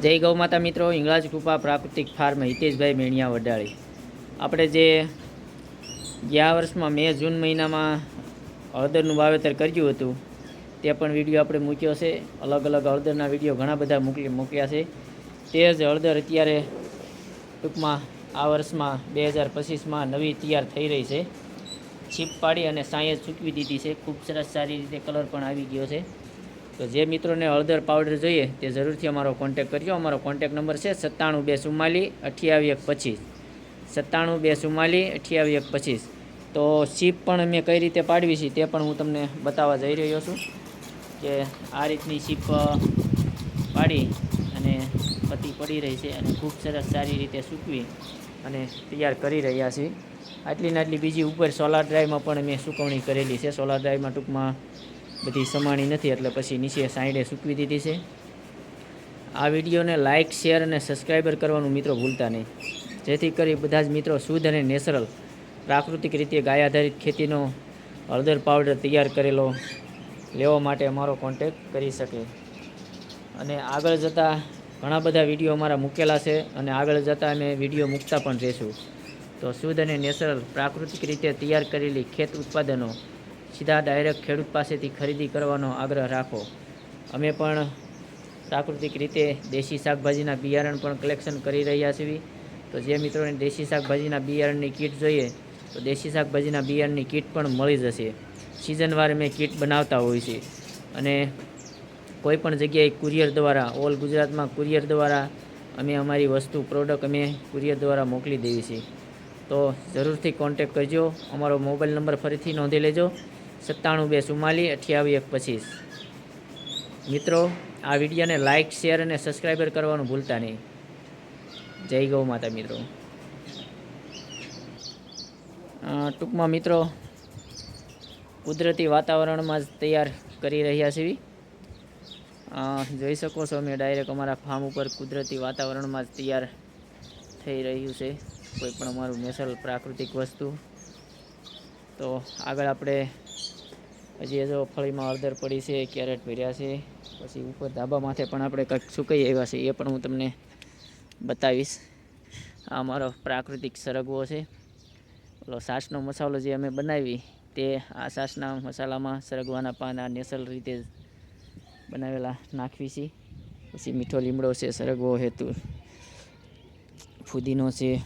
જય ગૌ માતા મિત્રો, ઇંગળાજ કૃપા પ્રાકૃતિક ફાર્મ હિતેશભાઈ મેણિયા વડાળી. આપણે જે ગયા વર્ષમાં મે, જૂન મહિનામાં હળદરનું વાવેતર કર્યું હતું, તે પણ વીડિયો આપણે મૂક્યો છે. અલગ અલગ હળદરના વીડિયો ઘણા બધા મોકલી મોકલ્યા છે. તે જ હળદર અત્યારે ટૂંકમાં આ વર્ષમાં બે હજાર પચીસમાં નવી તૈયાર થઈ રહી છે. છીપ પાડી અને સાંયે સૂકવી દીધી છે. ખૂબ સરસ સારી રીતે કલર પણ આવી ગયો છે. તો જે મિત્રોને હળદર પાવડર જોઈએ તે જરૂરથી અમારો કોન્ટેક કરજો. અમારો કોન્ટેક નંબર છે સત્તાણું બે ચુમ્માલી અઠ્યાવી એક પચીસ. સત્તાણું બે ચુમ્માલી અઠ્યાવી એક પચીસ. તો સીપ પણ મેં કઈ રીતે પાડવી છે તે પણ હું તમને બતાવવા જઈ રહ્યો છું કે આ રીતની સીપ પાડી અને પતી પડી રહી છે અને ખૂબ સરસ સારી રીતે સૂકવી અને તૈયાર કરી રહ્યા છીએ. આટલી ને આટલી બીજી ઉપર સોલાર ડ્રાઈવમાં પણ મેં સુકવણી કરેલી છે. સોલાર ડ્રાઈવમાં ટૂંકમાં બધી સમાણી નથી, એટલે પછી નીચે સાઈડે સૂકવી દીધી છે. આ વિડીયોને લાઇક શેર અને સબસ્ક્રાઈબર કરવાનું મિત્રો ભૂલતા નહીં. જેથી કરી બધા જ મિત્રો શુદ્ધ અને નેચરલ, પ્રાકૃતિક રીતે ગાય આધારિત ખેતીનો હળદર પાવડર તૈયાર કરેલો લેવા માટે અમારો કોન્ટેક કરી શકે. અને આગળ જતાં ઘણા બધા વીડિયો અમારા મૂકેલા છે અને આગળ જતાં અમે વીડિયો મૂકતા પણ રહીશું. તો શુદ્ધ અને નેચરલ, પ્રાકૃતિક રીતે તૈયાર કરેલી ખેત ઉત્પાદનો સીધા ડાયરેક્ટ ખેડૂત પાસેથી ખરીદી કરવાનો આગ્રહ રાખો. અમે પણ પ્રાકૃતિક રીતે દેશી શાકભાજીના બિયારણ પણ કલેક્શન કરી રહ્યા છીએ. તો જે મિત્રોને દેશી શાકભાજીના બિયારણની કીટ જોઈએ, તો દેશી શાકભાજીના બિયારણની કીટ પણ મળી જશે. સિઝનવાર અમે કીટ બનાવતા હોય છે. અને કોઈ પણ જગ્યાએ કુરિયર દ્વારા ઓલ ગુજરાતમાં કુરિયર દ્વારા અમે અમારી વસ્તુ પ્રોડક્ટ અમે કુરિયર દ્વારા મોકલી દઈએ છીએ. તો જરૂરથી કોન્ટેક કરજો. અમારો મોબાઈલ નંબર ફરીથી નોંધી લેજો. સત્તાણું બે સુમાલી અઠ્યાવીસ એક પચીસ મિત્રો, આ વિડીયોને લાઇક શેર અને સબસ્ક્રાઈબર કરવાનું ભૂલતા નહીં. જય ગૌ માતા મિત્રો. ટૂંકમાં મિત્રો, કુદરતી વાતાવરણમાં જ તૈયાર કરી રહ્યા છીએ. જોઈ શકો છો અમે ડાયરેક્ટ અમારા ફાર્મ ઉપર કુદરતી વાતાવરણમાં જ તૈયાર થઈ રહ્યું છે. કોઈ પણ અમારું નેચરલ પ્રાકૃતિક વસ્તુ તો આગળ આપણે હજી જો ફળીમાં હળદર પડી છે, કેરેટ ભર્યા છે, પછી ઉપર ધાબા માથે પણ આપણે કંઈક સુકાઈ આવ્યા છે, એ પણ હું તમને બતાવીશ. આ અમારો પ્રાકૃતિક સરગવો છે. ઓલો સાસનો મસાલો જે અમે બનાવી, તે આ સાસના મસાલામાં સરગવાના પાન આ નેચરલ રીતે બનાવેલા નાખવી છે. પછી મીઠો લીમડો છે, સરગવો હેતુ, ફુદીનો છે